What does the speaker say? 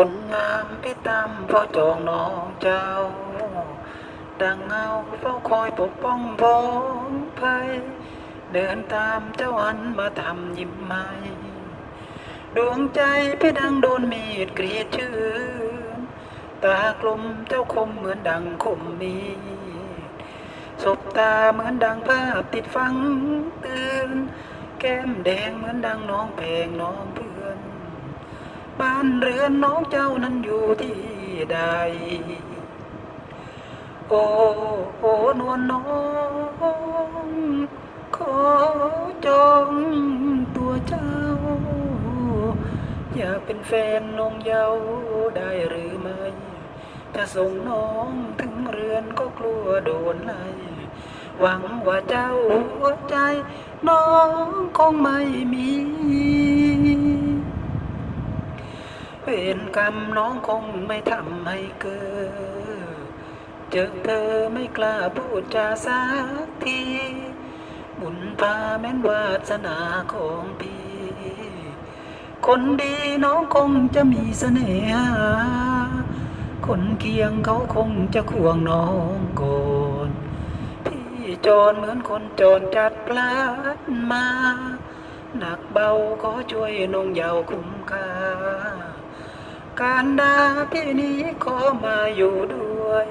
คนงามพี่ตามเฝ้าจองน้องเจ้า ดังเงาเฝ้าคอยปกป้องพ้องภัยเดินตามเจ้าอันมาทำยิ้มไหมดวงใจพี่ดังโดนมีดกรีดชื่นตากลมเจ้าคมเหมือนดังคมมีดสบตาเหมือนดังภาพติดฟังเตือนแก้มแดงเหมือนดังน้องแพงน้องเพื่อ บ้านเรือนน้องเจ้านั้นอยู่ที่ใด โอ้โอ้นวลน้องขอจองตัวเจ้า อยากเป็นแฟนน้องเยาวได้หรือไม่จะส่งน้องถึงเรือนก็กลัวโดนไล่หวังว่าเจ้าหัวใจ น้องคงไม่มี เว รกรรมน้องคงไม่ทำให้เกิด เจอเธอไม่กล้าพูดจาสักที บุญพาแม้นวาสนาของพี่ คนดีน้องคงจะมีเสน่หาคนเคียงเขาคงจะควงน้องกอนพี่จรเหมือนคนจรจัดพลาดมาหนักเบาขอช่วยน้องเยาวคุ้มค่า การดาพี่นี้ขอมาอยู่ด้วย